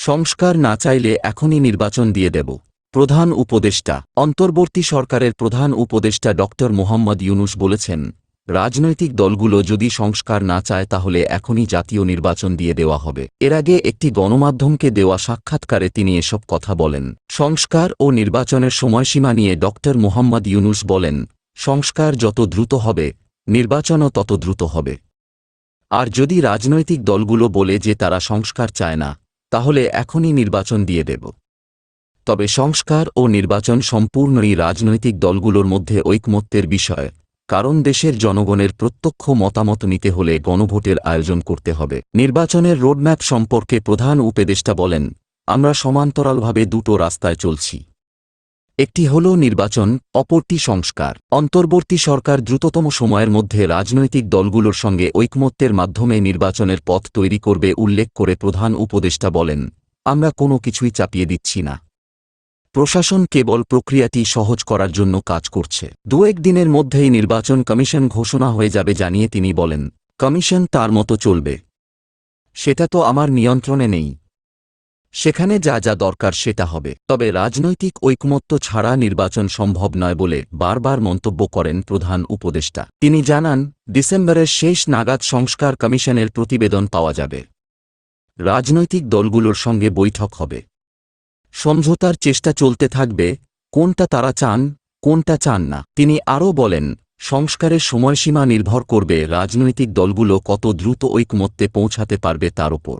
সংস্কার না চাইলে এখনই নির্বাচন দিয়ে দেব। প্রধান উপদেষ্টা, অন্তর্বর্তী সরকারের প্রধান উপদেষ্টা ড মোহাম্মদ ইউনুস বলেছেন, রাজনৈতিক দলগুলো যদি সংস্কার না চায় তাহলে এখনই জাতীয় নির্বাচন দিয়ে দেওয়া হবে। এর আগে একটি গণমাধ্যমকে দেওয়া সাক্ষাৎকারে তিনি এসব কথা বলেন। সংস্কার ও নির্বাচনের সময়সীমা নিয়ে ড মোহাম্মদ ইউনুস বলেন, সংস্কার যত দ্রুত হবে, নির্বাচনও তত দ্রুত হবে। আর যদি রাজনৈতিক দলগুলো বলে যে তারা সংস্কার চায় না তাহলে এখনই নির্বাচন দিয়ে দেব। তবে সংস্কার ও নির্বাচন সম্পূর্ণই রাজনৈতিক দলগুলোর মধ্যে ঐকমত্যের বিষয়, কারণ দেশের জনগণের প্রত্যক্ষ মতামত নিতে হলে গণভোটের আয়োজন করতে হবে। নির্বাচনের রোডম্যাপ সম্পর্কে প্রধান উপদেষ্টা বলেন, আমরা সমান্তরালভাবে দুটো রাস্তায় চলছি। একটি হল নির্বাচন, অপরটি সংস্কার। অন্তর্বর্তী সরকার দ্রুততম সময়ের মধ্যে রাজনৈতিক দলগুলোর সঙ্গে ঐকমত্যের মাধ্যমে নির্বাচনের পথ তৈরি করবে উল্লেখ করে প্রধান উপদেষ্টা বলেন। আমরা কোনো কিছুই চাপিয়ে দিচ্ছি না। প্রশাসন কেবল প্রক্রিয়াটি সহজ করার জন্য কাজ করছে। দু দিনের মধ্যেই নির্বাচন কমিশন ঘোষণা হয়ে যাবে জানিয়ে তিনি বলেন, কমিশন তার মতো চলবে। সেটা তো আমার নিয়ন্ত্রণে নেই। সেখানে যা যা দরকার সেটা হবে। তবে রাজনৈতিক ঐকমত্য ছাড়া নির্বাচন সম্ভব নয় বলে বারবার মন্তব্য করেন প্রধান উপদেষ্টা। তিনি জানান, ডিসেম্বরের শেষ নাগাদ সংস্কার কমিশনের প্রতিবেদন পাওয়া যাবে। রাজনৈতিক দলগুলোর সঙ্গে বৈঠক হবে। সমঝোতার চেষ্টা চলতে থাকবে, কোনটা তারা চান, কোনটা চান না। তিনি আরও বলেন, সংস্কারের সময়সীমা নির্ভর করবে রাজনৈতিক দলগুলো কত দ্রুত ঐকমত্যে পৌঁছাতে পারবে তার ওপর।